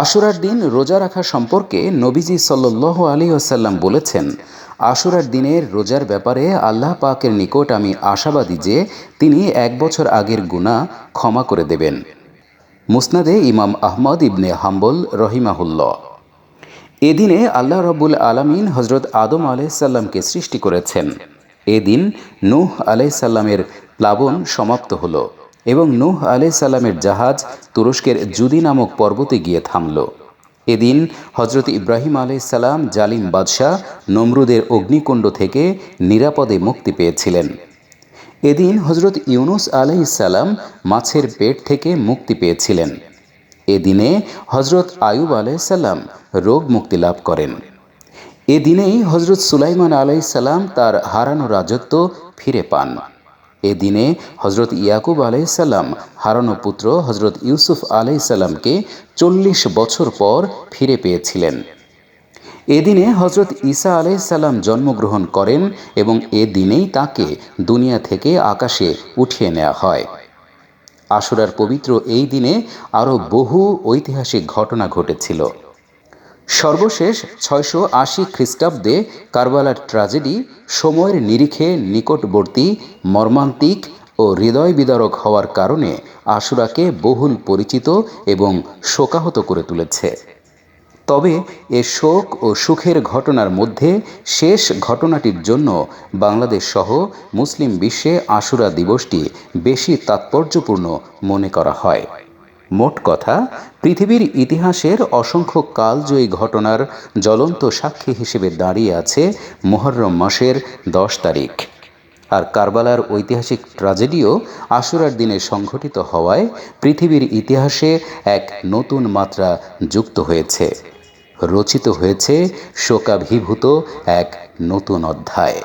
আশুরার দিন রোজা রাখা সম্পর্কে নবীজি সাল্লাহ আলী আসাল্লাম বলেছেন, আশুরার দিনের রোজার ব্যাপারে আল্লাহ পাকের নিকট আমি আশাবাদী যে তিনি এক বছর আগের গুণা ক্ষমা করে দেবেন। মুসনাদে ইমাম আহমদ ইবনে হাম্বল রহিমাহুল্লাহ। এদিনে আল্লাহ রবুল আলমিন হজরত আদম আলাইসাল্লামকে সৃষ্টি করেছেন। এদিন নূহ আলাইসাল্লামের প্লাবন সমাপ্ত হলো। এবং নূহ আলাইসাল্লামের জাহাজ তুরস্কের জুদি নামক পর্বতে গিয়ে থামল। এদিন হজরত ইব্রাহিম আলাইসাল্লাম জালিম বাদশাহ নমরুদের অগ্নিকুণ্ড থেকে নিরাপদে মুক্তি পেয়েছিলেন। এদিন হজরত ইউনুস আলাইসাল্লাম মাছের পেট থেকে মুক্তি পেয়েছিলেন। এদিনে হজরত আয়ুব আলাইসাল্লাম রোগ মুক্তি লাভ করেন। এদিনেই হজরত সুলাইমান আলাইসাল্লাম তার হারানো রাজত্ব ফিরে পান। এ দিনে হজরত ইয়াকুব আলাইসাল্লাম হারানো পুত্র হজরত ইউসুফ আলাইসাল্লামকে চল্লিশ বছর পর ফিরে পেয়েছিলেন। এদিনে হজরত ঈসা আলাইসাল্লাম জন্মগ্রহণ করেন এবং এ দিনেই তাকে দুনিয়া থেকে আকাশে উঠিয়ে নেওয়া হয়। আশুরার পবিত্র এই দিনে আরও বহু ঐতিহাসিক ঘটনা ঘটেছিল। সর্বশেষ ছয়শো আশি খ্রিস্টাব্দে কারবালার ট্র্যাজেডি সময়ের নিরিখে নিকটবর্তী, মর্মান্তিক ও হৃদয় বিদারক হওয়ার কারণে আশুরাকে বহুল পরিচিত এবং শোকাহত করে তুলেছে। তবে এ শোক ও সুখের ঘটনার মধ্যে শেষ ঘটনাটির জন্য বাংলাদেশ সহ মুসলিম বিশ্বে আশুরা দিবসটি বেশি তাৎপর্যপূর্ণ মনে করা হয়। মোট কথা, পৃথিবীর ইতিহাসের অসংখ্য কালজয়ী ঘটনার জ্বলন্ত সাক্ষী হিসেবে দাঁড়িয়ে আছে মোহরম মাসের দশ তারিখ। আর কারবালার ঐতিহাসিক ট্রাজেডিও আশুরার দিনে সংঘটিত হওয়ায় পৃথিবীর ইতিহাসে এক নতুন মাত্রা যুক্ত হয়েছে। রচিত হয়েছে শোকাভিভূত এক নতুন অধ্যায়।